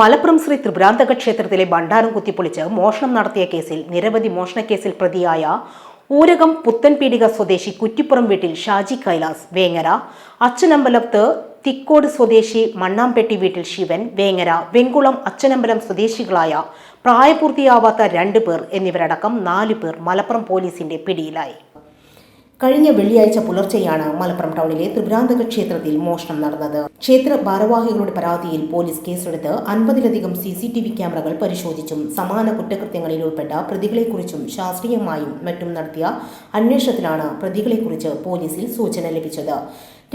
മലപ്പുറം ശ്രീ ത്രിപുരാന്തക ക്ഷേത്രത്തിലെ ഭണ്ഡാരം കുത്തിപ്പൊളിച്ച് മോഷണം നടത്തിയ കേസിൽ നിരവധി മോഷണക്കേസിൽ പ്രതിയായ ഊരകം പുത്തൻപീടിക സ്വദേശി കുറ്റിപ്പുറം വീട്ടിൽ ഷാജി കൈലാസ് വേങ്ങര അച്ഛനമ്പലത്ത് തിക്കോട് സ്വദേശി മണ്ണാംപെട്ടി വീട്ടിൽ ശിവൻ വേങ്ങര വെങ്കുളം അച്ഛനമ്പലം സ്വദേശികളായ പ്രായപൂർത്തിയാവാത്ത രണ്ട് പേർ എന്നിവരടക്കം നാല് പേർ മലപ്പുറം പോലീസിന്റെ പിടിയിലായി. കഴിഞ്ഞ വെള്ളിയാഴ്ച പുലർച്ചെയാണ് മലപ്പുറം ടൗണിലെ ത്രിപുരാന്തക ക്ഷേത്രത്തിൽ മോഷണം നടന്നത്. ക്ഷേത്ര ഭാരവാഹികളുടെ പരാതിയിൽ പോലീസ് കേസെടുത്ത് അൻപതിലധികം സി സി ടി വി ക്യാമറകൾ പരിശോധിച്ചും സമാന കുറ്റകൃത്യങ്ങളിൽ ഉൾപ്പെട്ട പ്രതികളെക്കുറിച്ചും ശാസ്ത്രീയമായും മറ്റും നടത്തിയ അന്വേഷണത്തിലാണ് പ്രതികളെക്കുറിച്ച് പോലീസിൽ സൂചന ലഭിച്ചത്.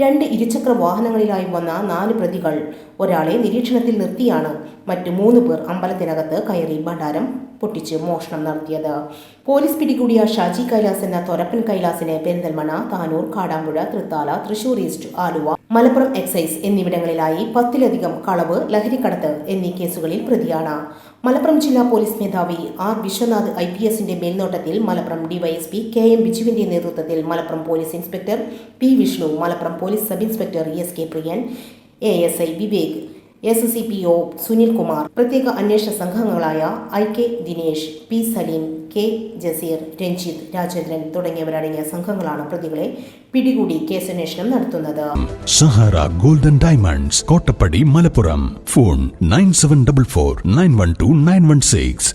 രണ്ട് ഇരുചക്ര വാഹനങ്ങളിലായി വന്ന നാല് പ്രതികൾ ഒരാളെ നിരീക്ഷണത്തിൽ നിർത്തിയാണ് മറ്റു മൂന്ന് പേർ അമ്പലത്തിനകത്ത് കയറി ഭണ്ഡാരം പൊട്ടിച്ച് മോഷണം നടത്തിയത്. പോലീസ് പിടികൂടിയ ഷാജി കൈലാസ് എന്ന തൊരപ്പൻ കൈലാസിനെ പെരിന്തൽമണ്ണ താനൂർ കാടാമ്പുഴ തൃത്താല തൃശൂർ ഈസ്റ്റ് ആലുവ മലപ്പുറം എക്സൈസ് എന്നിവിടങ്ങളിലായി പത്തിലധികം കളവ് ലഹരിക്കടത്ത് എന്നീ കേസുകളിൽ പ്രതിയാണ്. മലപ്പുറം ജില്ലാ പോലീസ് മേധാവി ആർ വിശ്വനാഥ് ഐ പി എസിന്റെ മേൽനോട്ടത്തിൽ മലപ്പുറം ഡിവൈഎസ്പി കെ എം ബിജുവിന്റെ നേതൃത്വത്തിൽ Malappuram police inspector P Vishnu Malappuram police sub inspector S K Priyan A S I Vivek S C P O Sunil Kumar പ്രത്യേക അന്വേഷണ സംഘങ്ങളായ I K Dinesh P Saleem K Jaseer Ranjith Rajendran തുടങ്ങിയവരടങ്ങിയ സംഘങ്ങളാണ് പ്രതികളെ പിടികൂടി കേസന്വേഷണം നടത്തുന്നത്. Sahara golden diamonds Kottappadi Malappuram. Phone nine seven double four nine one two nine one six.